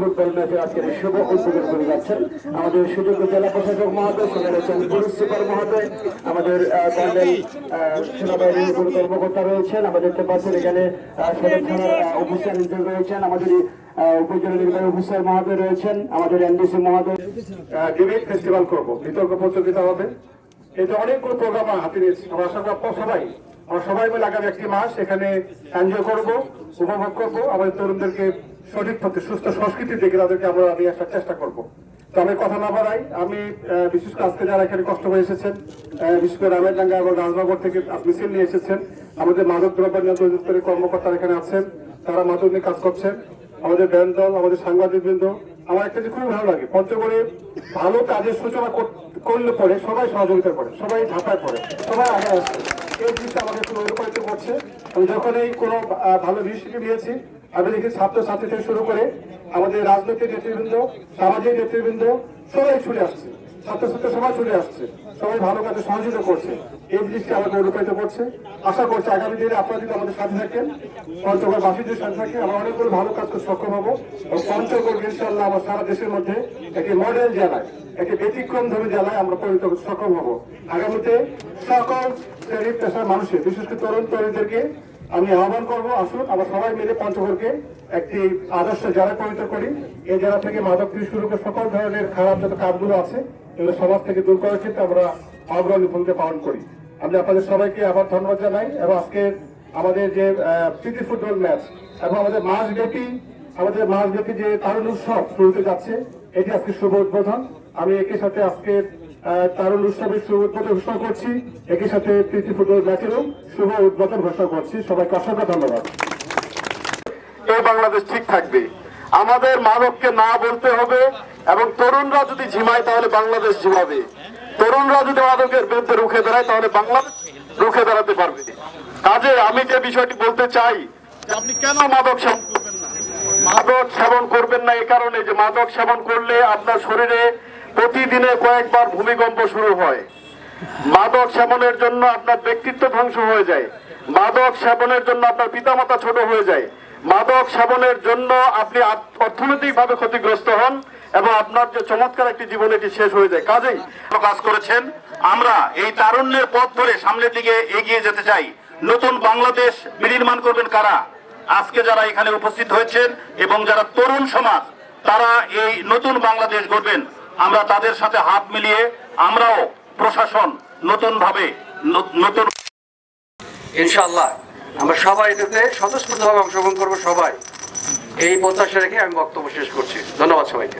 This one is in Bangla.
ফুটবল ম্যাচে রয়েছেন আমাদের কর্নেল সেনাবাহিনীর কোনো ফেস্টিভ্যাল করব, বিতর্ক প্রতিযোগিতা হবে। এটা অনেকগুলো প্রোগ্রাম হাতে নিয়েছি আমরা আশা করি সবাই, আমরা সবাই মিলে আগামী একটি মাস এখানে এনজয় করব, উপভোগ করব, আমাদের তরুণদেরকে সঠিক পথে সুস্থ সংস্কৃতির দিকে তাদেরকে আমরা আমি আসার চেষ্টা করব। তো আমি কথা না বাড়াই, আমি বিশেষ করে আজকে যারা এখানে কষ্ট হয়ে এসেছেন বিশেষ করে রামেরডাঙ্গা এবং রাজনগর থেকে মিছিল নিয়ে এসেছেন, আমাদের মাদক দ্রব্য নিয়ন্ত্রণ কর্মকর্তারা এখানে আছেন, তারা মাদক নিয়ে কাজ করছেন, আমাদের ব্যান্ড দল, আমাদের সাংবাদিক বৃন্দ আমার একটা খুবই ভালো লাগে, পঞ্চগড়ে ভালো কাজের সূচনা কর- করলে পরে সবাই সহযোগিতা করে, সবাই ঝাঁপায় পড়ে, সবাই আগে আসছে এই জিনিসটা আমাকে খুব অনুপ্রাণিত করছে। আমি যখন এই কোনো ভালো ইনিশিয়েটিভ নিয়েছি আমি দেখি ছাত্র ছাত্রী থেকে শুরু করে আমাদের রাজনৈতিক নেতৃবৃন্দ, সামাজিক নেতৃবৃন্দ, সবাই ছুটে আসছে। ছাত্রছাত্রী সবাই চলে আসছে। সবাই ভালো কাজে সহযোগিতা করছে। এই জিনিসটি আমাকে অনুপ্রাণিত করছে। আশা করছি আগামী দিনে আপনারা যদি আমাদের সাথে থাকেন, পঞ্চগড় বাসীদের সাথে থাকেন, আমরা অনেকগুলো ভালো কাজ করতে সক্ষম হব। এবং পঞ্চগড় ইনশাল্লাহ আমার সারা দেশের মধ্যে একটি মডেল জেলায়, একটি ব্যতিক্রম ধরে জেলায় আমরা পরিণত সক্ষম হব। আগামীতে সকল শ্রেণির পেশার মানুষের বিশেষ করে তরুণ তরুণীদেরকে আমি আহ্বান করব, আসুন, আমরা সবাই মিলে পঞ্চগড়কে একটি আদর্শ জেলায় পরিণত করি। এই জেলা থেকে মাদক থেকে শুরু করে সকল ধরনের খারাপ যত কাজগুলো আছে, এগুলো সমাজ থেকে দূর করার ক্ষেত্রে আমরা অগ্রণী ভূমিকা পালন করি। আমি আপনাদের সবাইকে আবার ধন্যবাদ জানাই এবং আজকে আমাদের যে প্রীতি ফুটবল ম্যাচ এবং আমাদের মাস ব্যাপী আমাদের মাস ব্যাপী যে তারুণ উৎসব শুরুতে যাচ্ছে, এটি আজকে শুভ উদ্বোধন। আমি একই সাথে আজকে তারুণ উৎসবের শুভ উদ্বোধন ঘোষণা করছি। একই সাথে প্রীতি ফুটবল ম্যাচেরও শুভ উদ্বোধন ঘোষণা করছি। সবাইকে অসংখ্য ধন্যবাদ। এই বাংলাদেশ ঠিক থাকবে। আমাদের মাদককে না বলতে হবে এবং তরুণরা যদি ঝিমায় তাহলে বাংলাদেশ ঝিমাবে। তরুণরা যদি মাদকের বিরুদ্ধে রুখে দাঁড়ায় তাহলে বাংলাদেশ রুখে দাঁড়াতে পারবে। কাজে আমি যে বিষয়টি বলতে চাই আপনি কেন মাদক সেবন করবেন না? মাদক সেবন করবেন না এই কারণে যে মাদক সেবন করলে আপনার শরীরে প্রতিদিনে কয়েকবার ভূমিকম্প শুরু হয়। মাদক সেবনের জন্য আপনার ব্যক্তিত্ব ধ্বংস হয়ে যায়। মাদক সেবনের জন্য আপনার পিতামাতা ছোট হয়ে যায়। মাদক সেবনের জন্য আপনি অর্থনৈতিক ভাবে ক্ষতিগ্রস্ত হন এবং আপনার যে চমৎকার একটি জীবন, এটি শেষ হয়ে যায়। কাজেই কাজ করেছেন। আমরা এই তারুণ্যের পথ ধরে সামনের দিকে এগিয়ে যেতে চাই। নতুন বাংলাদেশ বিনির্মাণ করবেন কারা? আজকে যারা এখানে উপস্থিত হয়েছেন এবং যারা তরুণ সমাজ, তারা এই নতুন বাংলাদেশ গড়বেন। আমরা তাদের সাথে হাত মিলিয়ে আমরাও প্রশাসন নতুন ভাবে নতুন ইনশাল্লাহ আমরা সবাই এটাতে স্বতঃস্ফূর্তভাবে অংশগ্রহণ করব, সবাই। এই প্রত্যাশা রেখে আমি বক্তব্য শেষ করছি। ধন্যবাদ সবাইকে।